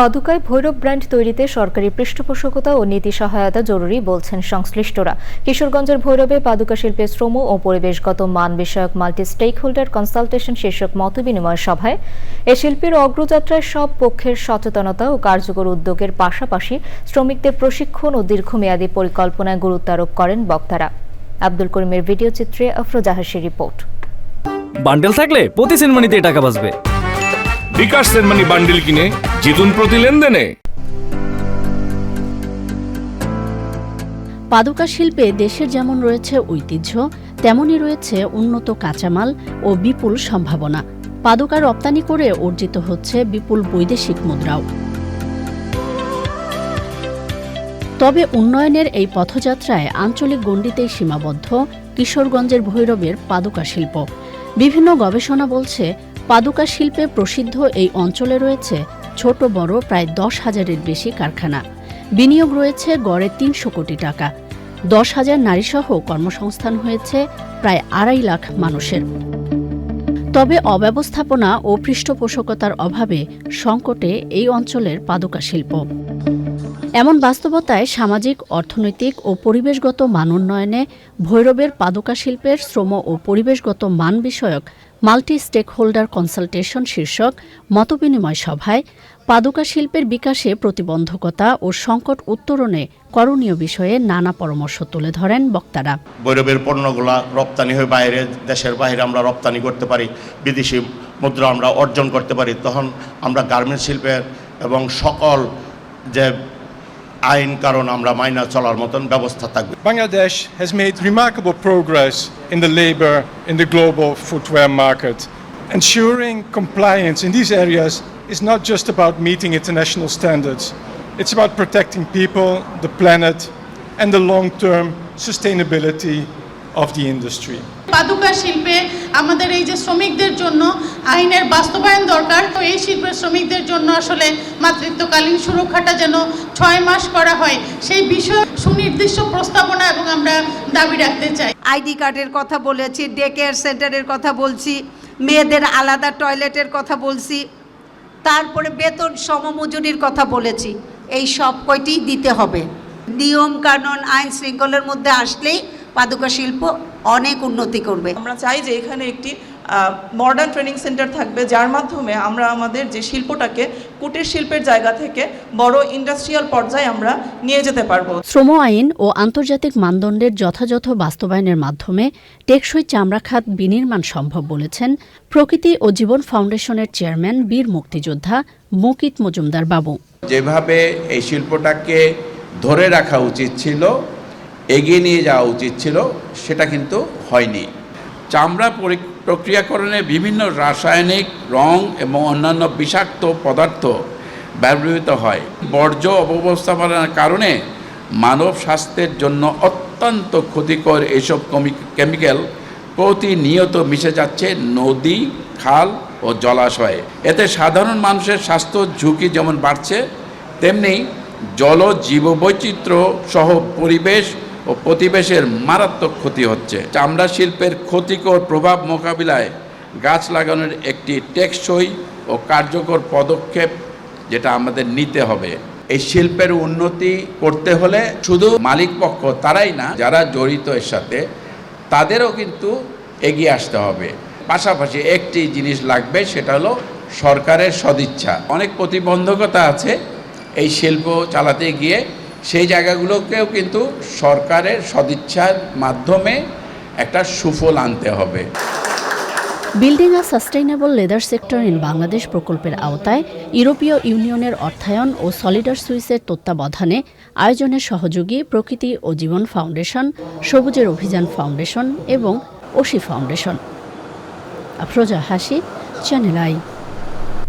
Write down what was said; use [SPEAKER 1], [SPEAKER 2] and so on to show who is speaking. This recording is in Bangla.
[SPEAKER 1] পাদুকায় ভৈরব ব্র্যান্ড তৈরিতে সরকারি পৃষ্ঠপোষকতা ও নীতি সহায়তা জরুরি বলছেন সংশ্লিষ্টরা। কিশোরগঞ্জের ভৈরবে পাদুকা শিল্পের শ্রম ও পরিবেশগত মান বিষয়ক মাল্টি স্টেক হোল্ডার কনসালটেশন শীর্ষক মতবিনিময় সভায় এ শিল্পের অগ্রযাত্রায় সব পক্ষের সচেতনতা ও কার্যকর উদ্যোগের পাশাপাশি শ্রমিকদের প্রশিক্ষণ ও দীর্ঘমেয়াদী পরিকল্পনায় গুরুত্ব আরোপ করেন বক্তারা। আব্দুল করিমের ভিডিও চিত্রে আফরোজাহাসের রিপোর্ট।
[SPEAKER 2] বান্ডেল থাকলে প্রতি সেনমানিতে টাকা বাঁচবে।
[SPEAKER 3] বিকাশ সেনমানি বান্ডিল কিনে জিতুন প্রতি লেনদেনে।
[SPEAKER 4] পাদুকা শিল্পে দেশের যেমন রয়েছে ঐতিহ্য, তেমনই রয়েছে উন্নত কাঁচামাল ও বিপুল সম্ভাবনা। পাদুকা রপ্তানি করে অর্জিত হচ্ছে বিপুল বৈদেশিক মুদ্রাও। তবে উন্নয়নের এই পথযাত্রায় আঞ্চলিক গণ্ডিতেই সীমাবদ্ধ কিশোরগঞ্জের ভৈরবের পাদুকা শিল্প। বিভিন্ন গবেষণা বলছে পাদুকা শিল্পে প্রসিদ্ধ এই অঞ্চলে রয়েছে ছোট বড় প্রায় দশ হাজারের বেশি কারখানা। বিনিয়োগ রয়েছে গড়ে তিনশো কোটি টাকা। দশ হাজার নারীসহ কর্মসংস্থান হয়েছে প্রায় আড়াই লাখ মানুষের। তবে অব্যবস্থাপনা ও পৃষ্ঠপোষকতার অভাবে সংকটে এই অঞ্চলের পাদুকা শিল্প। এমন বাস্তবতায় সামাজিক, অর্থনৈতিক ও পরিবেশগত মান উন্নয়নে ভৈরবের পাদুকা শিল্পের শ্রম ও পরিবেশগত মান বিষয়ক মাল্টি স্টেক হোল্ডার কনসালটেশন শীর্ষক মতবিনিময় সভায় পাদুকা শিল্পের বিকাশে প্রতিবন্ধকতা ও সংকট উত্তরণে করণীয় বিষয়ে নানা পরামর্শ তুলে ধরেন বক্তারা।
[SPEAKER 5] বৈরবের পণ্যগুলা রপ্তানি হয়ে বাইরে দেশের বাইরে আমরা রপ্তানি করতে পারি, বিদেশি মুদ্রা আমরা অর্জন করতে পারি। তখন আমরা গার্মেন্টস শিল্পের এবং সকল যে আইন কারণ আমরা মাইনা চলার মতন ব্যবস্থা থাকবে
[SPEAKER 6] Bangladesh has made remarkable progress in the labor in the global footwear market. Ensuring compliance in these areas is not just about meeting international standards, it's about protecting people, the planet, and the long term sustainability of the industry.
[SPEAKER 7] পাদুকা শিল্পে আমাদের এই যে শ্রমিকদের জন্য আইনের বাস্তবায়ন দরকার, তো এই শিল্পের শ্রমিকদের জন্য আসলে মাতৃত্বকালীন সুরক্ষাটা যেন ছয় মাস করা হয়, সেই বিষয়ে সুনির্দিষ্ট প্রস্তাবনা এবং আমরা দাবি রাখতে চাই।
[SPEAKER 8] আইডি কার্ডের কথা বলেছি, ডে কেয়ার সেন্টারের কথা বলছি, মেয়েদের আলাদা টয়লেটের কথা বলছি, তারপরে বেতন সমমজুরির কথা বলেছি, এই সব কয়টি দিতে হবে। নিয়ম কানুন, আইন শৃঙ্খলার মধ্যে আসলেই পাদুকা শিল্প অনেক উন্নতি করবে।
[SPEAKER 9] আমরা চাই যে এখানে একটি মডার্ন ট্রেনিং সেন্টার থাকবে যার মাধ্যমে আমরা আমাদের যে শিল্পটাকে কুটির শিল্পের জায়গা থেকে বড় ইন্ডাস্ট্রিয়াল পর্যায়ে আমরা নিয়ে যেতে পারব।
[SPEAKER 4] শ্রম আইন ও আন্তর্জাতিক মানদণ্ডের যথাযথ বাস্তবায়নের মাধ্যমে টেকসই চামড়া খাত বিনির্মাণ সম্ভব বলেছেন প্রকৃতি ও জীবন ফাউন্ডেশনের চেয়ারম্যান বীর মুক্তিযোদ্ধা মুকিত মজুমদার বাবু।
[SPEAKER 10] যেভাবে এই শিল্পটাকে ধরে রাখা উচিত ছিল এগিয়ে নিয়ে যাওয়া উচিত ছিল, সেটা কিন্তু হয়নি। চামড়া পরি- প্রক্রিয়াকরণে বিভিন্ন রাসায়নিক, রং এবং অন্যান্য বিষাক্ত পদার্থ ব্যবহৃত হয়। বর্জ্য অব্যবস্থাপনার কারণে মানব স্বাস্থ্যের জন্য অত্যন্ত ক্ষতিকর এসব কমি- কেমিক্যাল প্রতিনিয়ত মিশে যাচ্ছে নদী, খাল ও জলাশয়ে। এতে সাধারণ মানুষের স্বাস্থ্য ঝুঁকি যেমন বাড়ছে, তেমনি জল জীববৈচিত্র্য সহ পরিবেশ ও প্রতিবেশের মারাত্মক ক্ষতি হচ্ছে। চামড়া শিল্পের ক্ষতিকর প্রভাব মোকাবিলায় গাছ লাগানোর একটি টেকসই ও কার্যকর পদক্ষেপ যেটা আমাদের নিতে হবে। এই শিল্পের উন্নতি করতে হলে শুধু মালিক পক্ষ, তারাই না, যারা জড়িত এর সাথে, তাদেরও কিন্তু এগিয়ে আসতে হবে। পাশাপাশি একটি জিনিস লাগবে, সেটা হলো সরকারের সদিচ্ছা। অনেক প্রতিবন্ধকতা আছে এই শিল্প চালাতে গিয়ে। সেই জায়গাগুলোকেও কিন্তু সরকারের সদিচ্ছার মাধ্যমে একটা সুফল আনতে হবে।
[SPEAKER 4] Building a sustainable leather sector in Bangladesh প্রকল্পের আওতায় ইউরোপীয় ইউনিয়নের অর্থায়ন ও সলিডার সুইসের তত্ত্বাবধানে আয়োজনের সহযোগী প্রকৃতি ও জীবন ফাউন্ডেশন, সবুজের অভিযান ফাউন্ডেশন এবং ওশি ফাউন্ডেশন। আফরোজা হাসি চ্যানেল আই